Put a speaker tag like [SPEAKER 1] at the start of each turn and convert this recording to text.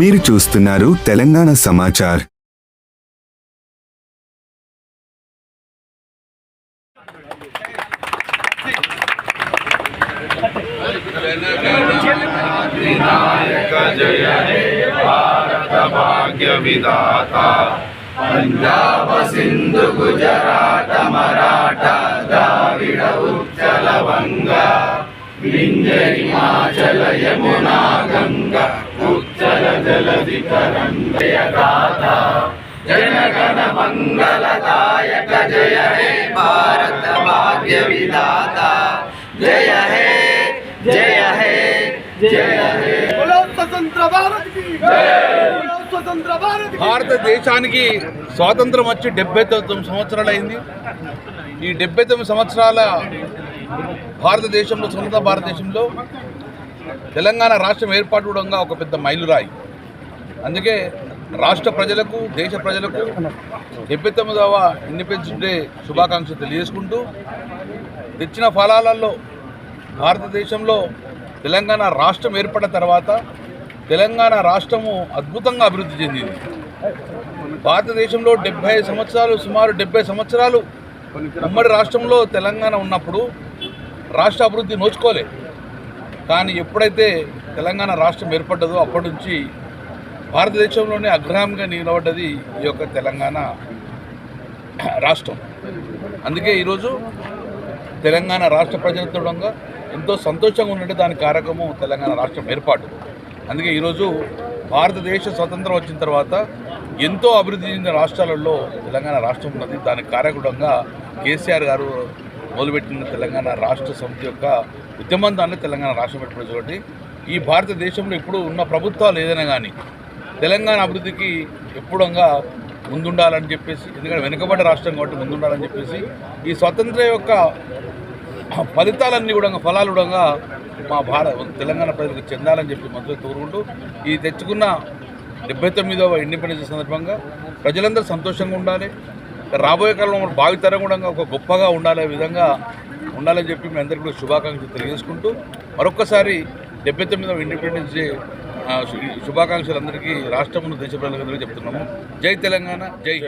[SPEAKER 1] మీరు చూస్తున్నారు తెలంగాణ సమాచార్.
[SPEAKER 2] భాగ్య విధాత పంజాబ సింధు గుజరాట వింధ్య హిమాచల యమునా గంగ ఉచ్చల జలధి తరంగయగాథ జనగణ మంగళదాయక జయ హే భారత భాగ్య విధాత జయ హే జయ హే జయ హే
[SPEAKER 3] बोलो स्वतंत्र भारत की बोलो स्वतंत्र भारत की
[SPEAKER 4] భారతదేశానికి స్వాతంత్రం వచ్చి డెబ్బై తొమ్మిది సంవత్సరాలు అయింది ఈ డెబ్బై తొమ్మిది సంవత్సరాల భారతదేశంలో స్వతంత్ర భారతదేశంలో తెలంగాణ రాష్ట్రం ఏర్పాటు కూడా ఒక పెద్ద మైలురాయి. అందుకే రాష్ట్ర ప్రజలకు దేశ ప్రజలకు డెబ్బై తొమ్మిదవ ఇండిపెండెన్స్ డే శుభాకాంక్షలు తెలియజేసుకుంటూ తెచ్చిన ఫలాలలో భారతదేశంలో తెలంగాణ రాష్ట్రం ఏర్పడిన తర్వాత తెలంగాణ రాష్ట్రము అద్భుతంగా అభివృద్ధి చెందింది. భారతదేశంలో డెబ్బై సంవత్సరాలు సుమారు డెబ్బై సంవత్సరాలు ఉమ్మడి రాష్ట్రంలో తెలంగాణ ఉన్నప్పుడు రాష్ట్ర అభివృద్ధి నోచుకోలే. కానీ ఎప్పుడైతే తెలంగాణ రాష్ట్రం ఏర్పడ్డదో అప్పటి నుంచి భారతదేశంలోనే అగ్రహంగా నిలబడ్డది ఈ యొక్క తెలంగాణ రాష్ట్రం. అందుకే ఈరోజు తెలంగాణ రాష్ట్ర ప్రజలతోడంగా ఎంతో సంతోషంగా ఉన్నట్టు దాని కారకము తెలంగాణ రాష్ట్రం ఏర్పాటు. అందుకే ఈరోజు భారతదేశ స్వతంత్రం వచ్చిన తర్వాత ఎంతో అభివృద్ధి చెందిన రాష్ట్రాలలో తెలంగాణ రాష్ట్రం ఉన్నది. దానికి కారకుడంగా కేసీఆర్ గారు మొదలుపెట్టిన తెలంగాణ రాష్ట్ర సమితి యొక్క ఉద్యమం దాన్ని తెలంగాణ రాష్ట్రం ఏర్పడింది కాబట్టి ఈ భారతదేశంలో ఇప్పుడు ఉన్న ప్రభుత్వాలు ఏదైనా కానీ తెలంగాణ అభివృద్ధికి ఎప్పుడంగా ముందుండాలని చెప్పేసి ఎందుకంటే వెనుకబడ్డ రాష్ట్రం కాబట్టి ముందుండాలని చెప్పేసి ఈ స్వతంత్ర యొక్క ఫలితాలన్నీ కూడా ఫలాలు కూడా మా భారత తెలంగాణ ప్రజలకు చెందాలని చెప్పి మంత్రులు కోరుకుంటూ ఈ తెచ్చుకున్న డెబ్బై తొమ్మిదవ ఇండిపెండెన్స్ సందర్భంగా ప్రజలందరూ సంతోషంగా ఉండాలి. రాబోయే కాలంలో భావితరం కూడా ఒక గొప్పగా ఉండాలే విధంగా ఉండాలని చెప్పి మీ అందరికీ కూడా శుభాకాంక్షలు తెలియజేసుకుంటూ మరొక్కసారి డెబ్బై తొమ్మిదవ ఇండిపెండెన్స్ డే శుభాకాంక్షలు అందరికీ రాష్ట్రంలో దేశ ప్రజలందరికీ చెప్తున్నాము. జై తెలంగాణ జై